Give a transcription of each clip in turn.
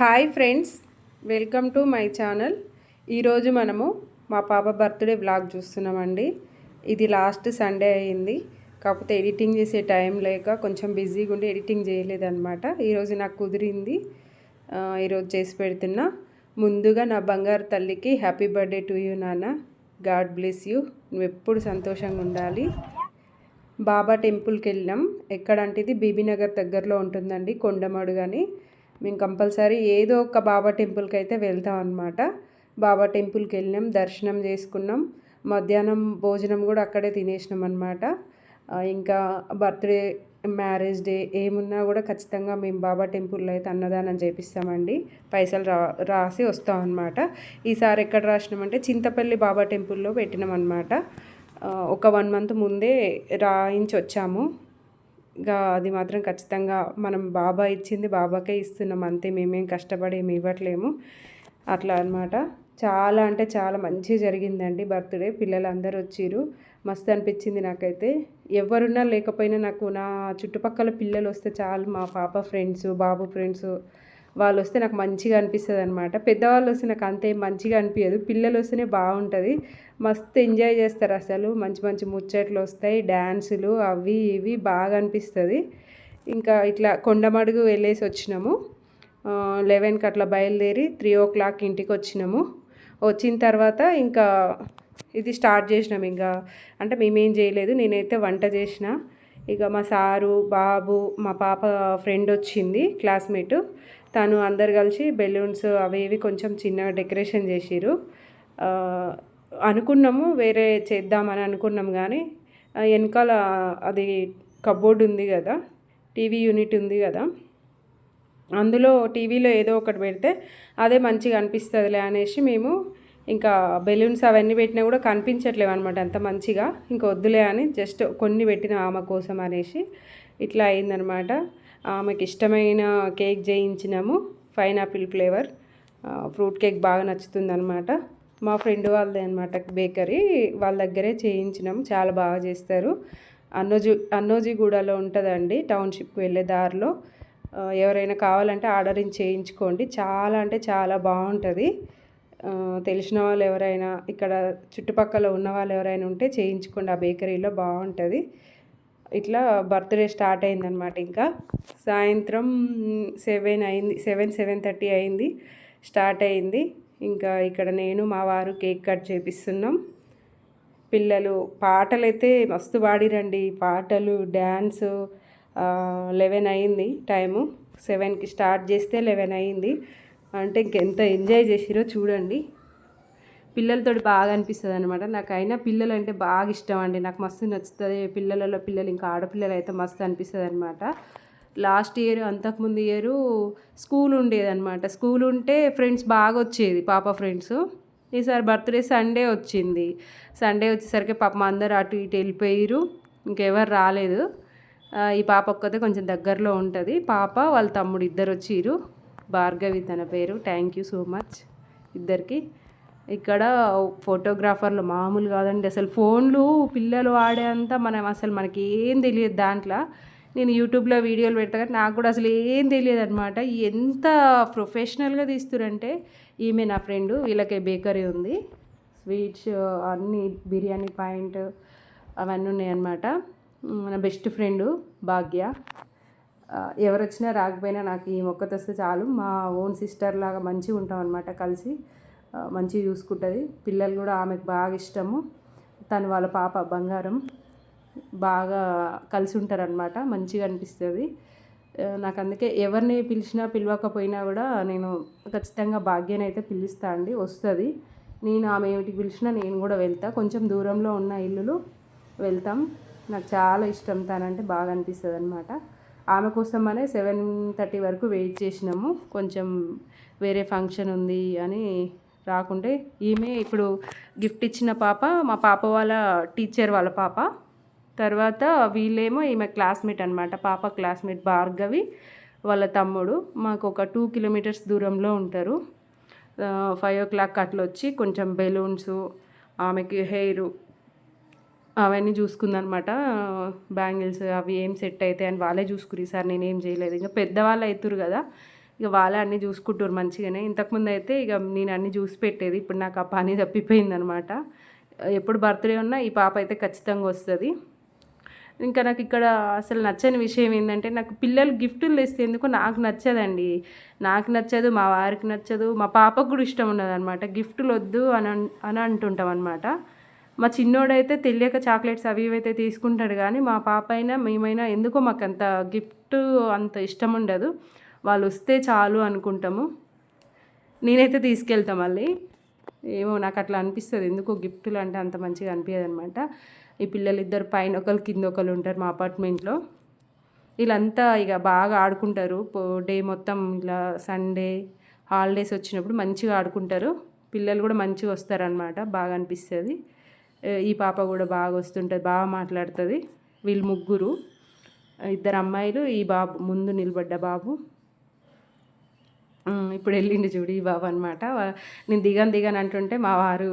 Hi friends welcome to my channel. ఈరోజు మనము మా పాప బర్త్డే బ్లాగ్ చూస్తున్నామండి. ఇది లాస్ట్ సండే అయింది. కాకపోతే ఎడిటింగ్ చేసే టైం లేక కొంచెం బిజీగా ఉండి ఎడిటింగ్ చేయలేదన్నమాట. ఈరోజు నాకు కుదిరింది. ఈరోజు చేసి పెడుతున్నా. ముందుగా నా బంగారు తల్లికి హ్యాపీ బర్త్డే టు యూ నాన్న. God bless you. నువ్వు ఎప్పుడు సంతోషంగా ఉండాలి. బాబా టెంపుల్కి వెళ్ళినాం. ఎక్కడంటే ఇది బీబీనగర్ దగ్గరలో ఉంటుందండి కొండమడుగని. మేము కంపల్సరీ ఏదో ఒక బాబా టెంపుల్కి అయితే వెళ్తాం అనమాట బాబా టెంపుల్కి వెళ్ళినాం దర్శనం చేసుకున్నాం. మధ్యాహ్నం భోజనం కూడా అక్కడే తినేసినాం అనమాట ఇంకా బర్త్డే మ్యారేజ్ డే ఏమున్నా కూడా ఖచ్చితంగా మేము బాబా టెంపుల్లో అయితే అన్నదానం చేపిస్తామండి. పైసలు రా రాసి వస్తాం అనమాట ఈసారి ఎక్కడ రాసినామంటే చింతపల్లి బాబా టెంపుల్లో పెట్టినాం అనమాట ఒక వన్ మంత్ ముందే రాయించి వచ్చాము ఇంకా అది మాత్రం ఖచ్చితంగా మనం బాబా ఇచ్చింది బాబాకే ఇస్తున్నాం. అంతే మేమేం కష్టపడి ఏమి ఇవ్వట్లేము. అట్లా అన్నమాట. చాలా అంటే చాలా మంచిగా జరిగిందండి బర్త్డే. పిల్లలు వచ్చిరు వచ్చిర్రు. మస్తు అనిపించింది నాకైతే. ఎవరున్నా లేకపోయినా నాకు నా చుట్టుపక్కల పిల్లలు వస్తే చాలు మా పాప ఫ్రెండ్స్ బాబు ఫ్రెండ్స్ వాళ్ళు వస్తే నాకు మంచిగా అనిపిస్తుంది అనమాట పెద్దవాళ్ళు వస్తే నాకు అంతే మంచిగా అనిపించదు పిల్లలు వస్తేనే బాగుంటుంది. మస్తు ఎంజాయ్ చేస్తారు అసలు. మంచి మంచి ముచ్చట్లు వస్తాయి డ్యాన్సులు అవి ఇవి బాగా అనిపిస్తుంది. ఇంకా ఇట్లా కొండమడుగు వెళ్ళేసి వచ్చినాము. లెవెన్కి అట్లా బయలుదేరి త్రీ ఓ క్లాక్ ఇంటికి వచ్చినాము వచ్చిన తర్వాత ఇంకా ఇది స్టార్ట్ చేసినాం ఇంకా. అంటే మేమేం చేయలేదు. నేనైతే వంట చేసిన. ఇక మా సారు బాబు మా పాప ఫ్రెండ్ వచ్చింది క్లాస్మేట్. తను అందరు కలిసి బెలూన్స్ అవి ఇవి కొంచెం చిన్నగా డెకరేషన్ చేసిరు అనుకున్నాము వేరే చేద్దామని అనుకున్నాం కానీ వెనకాల అది కబోర్డ్ ఉంది కదా టీవీ యూనిట్ ఉంది కదా అందులో టీవీలో ఏదో ఒకటి పెడితే అదే మంచిగా అనిపిస్తుందిలే అనేసి మేము ఇంకా బెలూన్స్ అవన్నీ పెట్టినా కూడా కనిపించట్లేవు అనమాట అంత మంచిగా ఇంకా వద్దులే అని జస్ట్ కొన్ని పెట్టిన ఆమె కోసం అనేసి ఇట్లా అయిందనమాట ఆమెకి ఇష్టమైన కేక్ చేయించినాము పైనాపిల్ ఫ్లేవర్. ఫ్రూట్ కేక్ బాగా నచ్చుతుంది అనమాట మా ఫ్రెండ్ వాళ్ళదే అనమాట బేకరీ. వాళ్ళ దగ్గరే చేయించినాము చాలా బాగా చేస్తారు. అన్నోజీ అన్నోజీగూడలో ఉంటుందండి టౌన్షిప్కి వెళ్ళే దారిలో. ఎవరైనా కావాలంటే ఆర్డరింగ్ చేయించుకోండి. చాలా అంటే చాలా బాగుంటుంది. తెలిసిన వాళ్ళు ఎవరైనా ఇక్కడ చుట్టుపక్కల ఉన్న వాళ్ళు ఎవరైనా ఉంటే చేయించుకోండి ఆ బేకరీలో బాగుంటుంది. ఇట్లా బర్త్డే స్టార్ట్ అయిందనమాట ఇంకా. సాయంత్రం సెవెన్ అయింది సెవెన్ సెవెన్ థర్టీ అయింది స్టార్ట్ అయింది. ఇంకా ఇక్కడ నేను మా వారు కేక్ కట్ చేపిస్తున్నాం. పిల్లలు పాటలు అయితే మస్తు పాడిరండి. పాటలు డ్యాన్సు లెవెన్ అయింది టైము. సెవెన్కి స్టార్ట్ చేస్తే లెవెన్ అయింది. అంటే ఇంకెంత ఎంజాయ్ చేసిరో చూడండి. పిల్లలతో బాగా అనిపిస్తుంది అనమాట నాకు అయినా పిల్లలు అంటే బాగా ఇష్టం అండి నాకు మస్తు నచ్చుతుంది. పిల్లలలో పిల్లలు ఇంకా ఆడపిల్లలు అయితే మస్తు అనిపిస్తుంది అనమాట లాస్ట్ ఇయర్ అంతకుముందు ఇయర్ స్కూల్ ఉండేదన్నమాట. స్కూల్ ఉంటే ఫ్రెండ్స్ బాగా వచ్చేది పాప ఫ్రెండ్స్. ఈసారి బర్త్డే సండే వచ్చింది. సండే వచ్చేసరికి పాప అందరు అటు ఇటు వెళ్ళిపోయారు ఇంకెవరు రాలేదు. ఈ పాప ఒక్కతే కొంచెం దగ్గరలో ఉంటుంది. పాప వాళ్ళ తమ్ముడు ఇద్దరు వచ్చిర్రు. భార్గవి తన పేరు. థ్యాంక్ యూ సో మచ్ ఇద్దరికి. ఇక్కడ ఫోటోగ్రాఫర్లు మామూలు కాదండి. అసలు ఫోన్లు పిల్లలు ఆడేంత మనం అసలు మనకి ఏం తెలియదు దాంట్లో. నేను యూట్యూబ్లో వీడియోలు పెడతా కానీ నాకు కూడా అసలు ఏం తెలియదు అనమాట ఎంత ప్రొఫెషనల్గా తీస్తురంటే ఈమె నా ఫ్రెండ్ వీళ్ళకి బేకరీ ఉంది. స్వీట్స్ అన్ని బిర్యానీ పాయింట్ అవన్నీ ఉన్నాయన్నమాట మన బెస్ట్ ఫ్రెండ్ భాగ్య. ఎవరొచ్చినా ఎవరు వచ్చినా రాకపోయినా నాకు ఈ మొక్కతో వస్తే చాలు. మా ఓన్ సిస్టర్ లాగా మంచిగా ఉంటాం అనమాట కలిసి. మంచిగా చూసుకుంటుంది. పిల్లలు కూడా ఆమెకు బాగా ఇష్టము. తను వాళ్ళ పాప బంగారం బాగా కలిసి ఉంటారనమాట మంచిగా అనిపిస్తుంది. నాకు అందుకే ఎవరిని పిలిచినా పిలవకపోయినా కూడా నేను ఖచ్చితంగా భాగ్యాన్ని అయితే పిలుస్తా అండి. వస్తుంది. నేను ఆమె ఏమిటికి పిలిచినా నేను కూడా వెళ్తా. కొంచెం దూరంలో ఉన్న ఇల్లులు వెళ్తాం. నాకు చాలా ఇష్టం తనంటే బాగా అనిపిస్తుంది అనమాట ఆమె కోసం అనే సెవెన్ థర్టీ వరకు వెయిట్ చేసినాము. కొంచెం వేరే ఫంక్షన్ ఉంది అని రాకుంటే ఈమె ఇప్పుడు గిఫ్ట్ ఇచ్చిన పాప మా పాప వాళ్ళ టీచర్ వాళ్ళ పాప. తర్వాత వీళ్ళేమో ఈమె క్లాస్మేట్ అనమాట పాప క్లాస్మేట్ భార్గవి వాళ్ళ తమ్ముడు. మాకు ఒక టూ కిలోమీటర్స్ దూరంలో ఉంటారు. ఫైవ్ ఓ క్లాక్ అట్లా వచ్చి కొంచెం బెలూన్స్ ఆమెకి హెయిర్ అవన్నీ చూసుకుందనమాట బ్యాంగిల్స్ అవి ఏం సెట్ అవుతాయి అని వాళ్ళే చూసుకుని సార్ నేనేం చేయలేదు. ఇంకా పెద్దవాళ్ళు అవుతారు కదా. ఇక వాళ్ళే అన్నీ చూసుకుంటారు మంచిగానే. ఇంతకుముందు అయితే ఇక నేను అన్నీ చూసి పెట్టేది. ఇప్పుడు నాకు ఆ పని తప్పిపోయింది అనమాట ఎప్పుడు బర్త్డే ఉన్నా ఈ పాప అయితే ఖచ్చితంగా వస్తుంది. ఇంకా నాకు ఇక్కడ అసలు నచ్చని విషయం ఏంటంటే నాకు పిల్లలు గిఫ్టులు తెస్తే ఎందుకు నాకు నచ్చదండి. నాకు నచ్చదు మా వారికి నచ్చదు మా పాపకు కూడా ఇష్టం ఉండదు అనమాట గిఫ్టులు వద్దు అని అని అంటుంటాం అనమాట మా చిన్నోడైతే తెలియక చాక్లెట్స్ అవి ఇవైతే తీసుకుంటాడు కానీ మా పాప అయినా మేమైనా ఎందుకో మాకు అంత గిఫ్ట్ అంత ఇష్టం ఉండదు. వాళ్ళు వస్తే చాలు అనుకుంటాము. నేనైతే తీసుకెళ్తా మళ్ళీ. ఏమో నాకు అట్లా అనిపిస్తుంది. ఎందుకో గిఫ్ట్లు అంటే అంత మంచిగా అనిపించదు అనమాట ఈ పిల్లలు ఇద్దరు పైన ఒకరు కింద ఒకరు ఉంటారు మా అపార్ట్మెంట్లో. వీళ్ళంతా ఇక బాగా ఆడుకుంటారు. డే మొత్తం ఇలా సండే హాలిడేస్ వచ్చినప్పుడు మంచిగా ఆడుకుంటారు. పిల్లలు కూడా మంచిగా వస్తారనమాట బాగా అనిపిస్తుంది. ఈ పాప కూడా బాగా వస్తుంటుంది బాగా మాట్లాడుతుంది. వీళ్ళు ముగ్గురు. ఇద్దరు అమ్మాయిలు ఈ బాబు ముందు నిలబడ్డ బాబు. ఇప్పుడు వెళ్ళిండు చూడు ఈ బాబు అనమాట నేను దిగను దిగను అంటుంటే మా వారు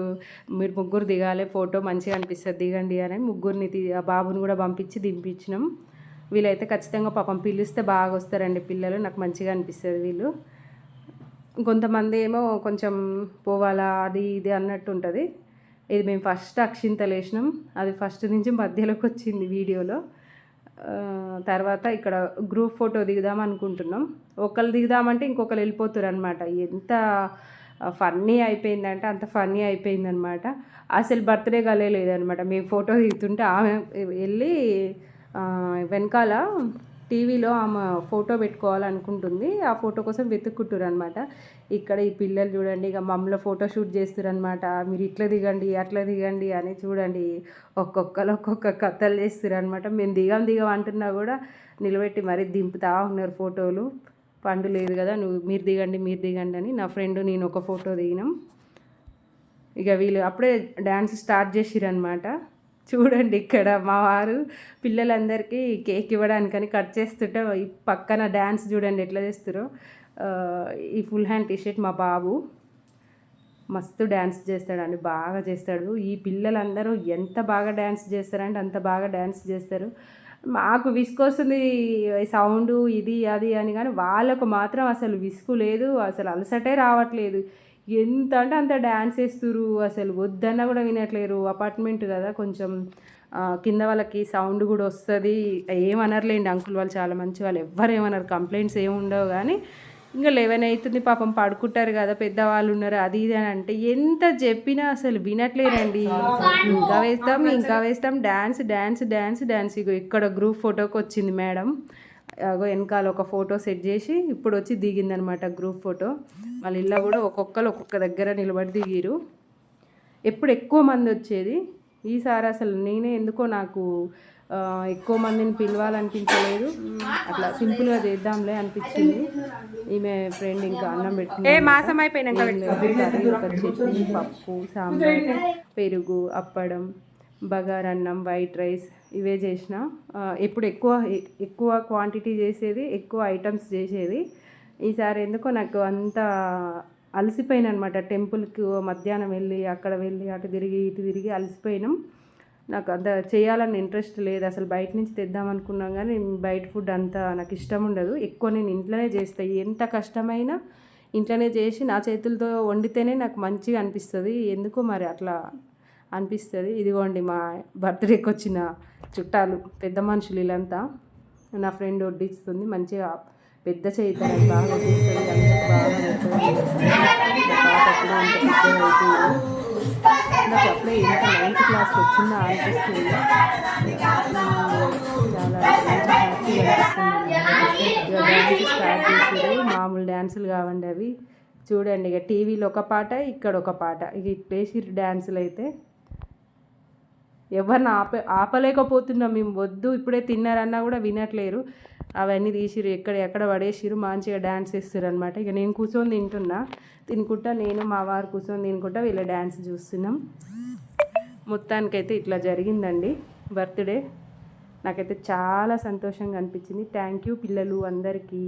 మీరు ముగ్గురు దిగాలి ఫోటో మంచిగా అనిపిస్తుంది దిగండి అని ముగ్గురిని ఆ బాబుని కూడా పంపించి దింపించినాం. వీళ్ళైతే ఖచ్చితంగా పాపం పిలిస్తే బాగా వస్తారండి పిల్లలు నాకు మంచిగా అనిపిస్తుంది వీళ్ళు. కొంతమంది ఏమో కొంచెం పోవాలా అది ఇది అన్నట్టు ఉంటుంది. ఇది మేము ఫస్ట్ అక్షింతలు వేసినాం. అది ఫస్ట్ నుంచి మధ్యలోకి వచ్చింది వీడియోలో. తర్వాత ఇక్కడ గ్రూప్ ఫోటో దిగుదాం అనుకుంటున్నాం. ఒకళ్ళు దిగుదామంటే ఇంకొకరు వెళ్ళిపోతారు అనమాట ఎంత ఫన్నీ అయిపోయిందంటే అంత ఫన్నీ అయిపోయిందనమాట అసలు బర్త్డే కలే లేదనమాట మేము ఫోటో దిగుతుంటే ఆమె వెళ్ళి వెనకాల టీవీలో ఆమె ఫోటో పెట్టుకోవాలనుకుంటుంది. ఆ ఫోటో కోసం వెతుక్కుంటారు అనమాట ఇక్కడ ఈ పిల్లలు చూడండి ఇక మమ్మల్ని ఫోటో షూట్ చేస్తారు అనమాట మీరు ఇట్లా దిగండి అట్లా దిగండి అని చూడండి. ఒక్కొక్కరు ఒక్కొక్క కథలు చేస్తారు అనమాట మేము దిగం దిగం అంటున్నా కూడా నిలబెట్టి మరీ దింపుతా ఉన్నారు ఫోటోలు. పండు లేదు కదా నువ్వు మీరు దిగండి మీరు దిగండి అని నా ఫ్రెండ్ నేను ఒక ఫోటో దిగినాం. ఇక వీళ్ళు అప్పుడే డ్యాన్స్ స్టార్ట్ చేసిరనమాట చూడండి ఇక్కడ మా వారు పిల్లలందరికీ కేక్ ఇవ్వడానికని కట్ చేస్తుంటే ఈ పక్కన డ్యాన్స్ చూడండి ఎట్లా చేస్తారో ఈ ఫుల్ హ్యాండ్ టీషర్ట్ మా బాబు మస్తు డ్యాన్స్ చేస్తాడండి బాగా చేస్తాడు. ఈ పిల్లలందరూ ఎంత బాగా డ్యాన్స్ చేస్తారంటే అంత బాగా డ్యాన్స్ చేస్తారు. మాకు విసుకొస్తుంది సౌండ్ ఇది అది అని కానీ వాళ్ళకు మాత్రం అసలు విసుగు లేదు అసలు అలసటే రావట్లేదు. ఎంత అంటే అంత డ్యాన్స్ వేస్తురు అసలు వద్దన్నా కూడా వినట్లేరు. అపార్ట్మెంట్ కదా కొంచెం కింద వాళ్ళకి సౌండ్ కూడా వస్తుంది. ఏమనర్లేండి అంకుల్ వాళ్ళు చాలా మంచి వాళ్ళు. ఎవ్వరు ఏమన్నారు కంప్లైంట్స్ ఏమి ఉండవు కానీ ఇంకా లెవెన్ అవుతుంది పాపం పడుకుంటారు కదా పెద్దవాళ్ళు ఉన్నారు అది ఇది అని అంటే ఎంత చెప్పినా అసలు వినట్లేరండి ఇంకా వేస్తాం ఇంకా వేస్తాం. డ్యాన్స్ డ్యాన్స్ డ్యాన్స్ డ్యాన్స్ ఇగో ఇక్కడ గ్రూప్ ఫోటోకి వచ్చింది మేడం. వెనకాల ఒక ఫోటో సెట్ చేసి ఇప్పుడు వచ్చి దిగిందనమాట గ్రూప్ ఫోటో. వాళ్ళ ఇళ్ళ కూడా ఒక్కొక్కరు ఒక్కొక్క దగ్గర నిలబడి దిగిరు. ఎప్పుడు ఎక్కువ మంది వచ్చేది? ఈసారి అసలు నేనే ఎందుకో నాకు ఎక్కువ మందిని పిలవాలనిపించలేదు. అట్లా సింపుల్గా చేద్దాంలే అనిపించింది. ఈమె ఫ్రెండ్ ఇంకా అన్నం పెట్టింది. మాసం అయిపోయినాక చట్నీ పప్పు సాంబార్ పెరుగు అప్పడం బగారన్నం వైట్ రైస్ ఇవే చేసిన. ఎప్పుడు ఎక్కువ ఎక్కువ క్వాంటిటీ చేసేది ఎక్కువ ఐటమ్స్ చేసేది. ఈసారి ఎందుకో నాకు అంత అలసిపోయిన అనమాట టెంపుల్కి మధ్యాహ్నం వెళ్ళి అక్కడ వెళ్ళి అటు తిరిగి ఇటు తిరిగి అలసిపోయినాం. నాకు అంత చేయాలని ఇంట్రెస్ట్ లేదు. అసలు బయట నుంచి తెద్దాం అనుకున్నాం కానీ బయట ఫుడ్ అంత నాకు ఇష్టం ఉండదు. ఎక్కువ నేను ఇంట్లోనే చేస్తాను ఎంత కష్టమైనా ఇంట్లోనే చేసి నా చేతులతో వండితేనే నాకు మంచిగా అనిపిస్తుంది. ఎందుకో మరి అట్లా అనిపిస్తుంది. ఇదిగోండి మా బర్త్డేకి వచ్చిన చుట్టాలు పెద్ద మనుషులు వీళ్ళంతా. నా ఫ్రెండ్ వడ్డిస్తుంది మంచిగా పెద్ద చేయితారు బాగా వడ్డిస్తుంది నాకు అప్పుడే ఇంత నైన్త్ క్లాస్ వచ్చిందా అనిపిస్తుంది చాలా స్టార్ట్ చేసారు మామూలు డ్యాన్సులు కావండి అవి. చూడండి ఇక టీవీలో ఒక పాట ఇక్కడ ఒక పాట. ఇక ఇట్లేసి డ్యాన్సులు అయితే ఎవరిని ఆప ఆపలేకపోతున్నాం. మేము వద్దు ఇప్పుడే తిన్నారన్నా కూడా వినట్లేరు. అవన్నీ తీసిరు ఎక్కడ ఎక్కడ పడేసిరు మంచిగా డ్యాన్స్ వేస్తారు అనమాట ఇక నేను కూర్చొని తింటున్నా. తినుకుంటా నేను మా వారు కూర్చొని తినుకుంటా వీళ్ళ డ్యాన్స్ చూస్తున్నాం. మొత్తానికైతే ఇట్లా జరిగిందండి. బర్త్డే. నాకైతే చాలా సంతోషంగా అనిపించింది. థ్యాంక్ యూ పిల్లలు అందరికీ.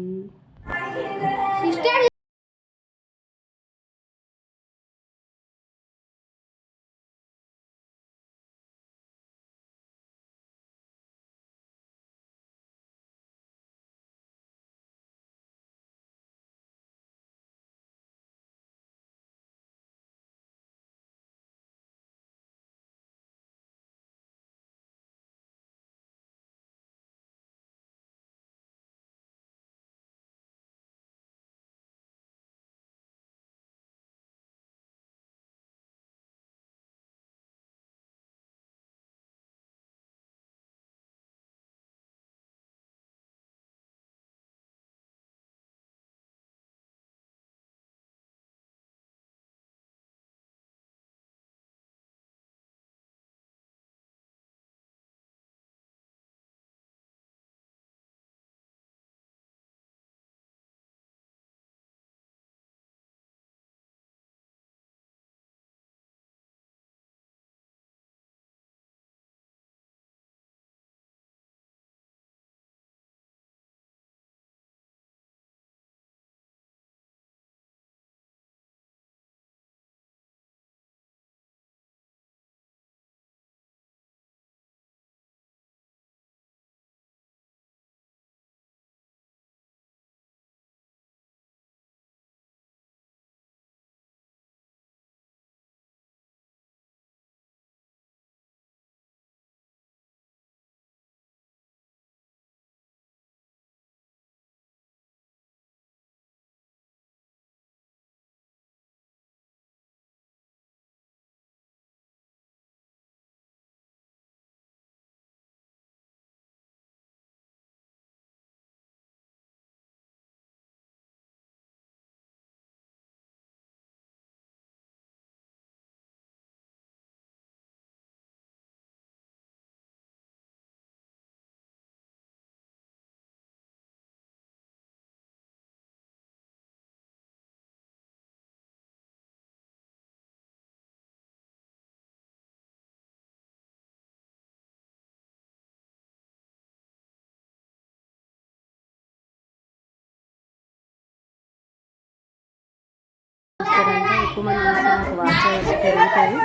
ఎక్కువ మంది నాకు వాచ్ అవర్స్ పెరుగుతాయి.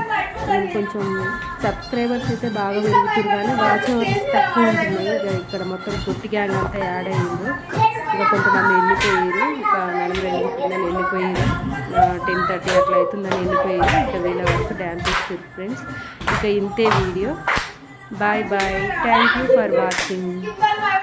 నేను కొంచెం సబ్స్క్రైబర్స్ అయితే బాగా పెరుగుతుంది కానీ వాచ్ అవర్స్ తక్కువ ఉంటున్నాయి ఇక్కడ మొత్తం గుట్టి గ్యాంగ్ అంతా యాడ్ అయ్యింది ఇక కొంతమంది వెళ్ళిపోయారు ఇంకా నలుగురు ఐదుగురు వెళ్ళిపోయారు టెన్ థర్టీ అట్లా అవుతుందని వెళ్ళిపోయారు ఇంకా వీళ్ళ వరకు డ్యాన్స్ ఫ్రెండ్స్ ఇక ఇంతే video. Bye bye thank you for watching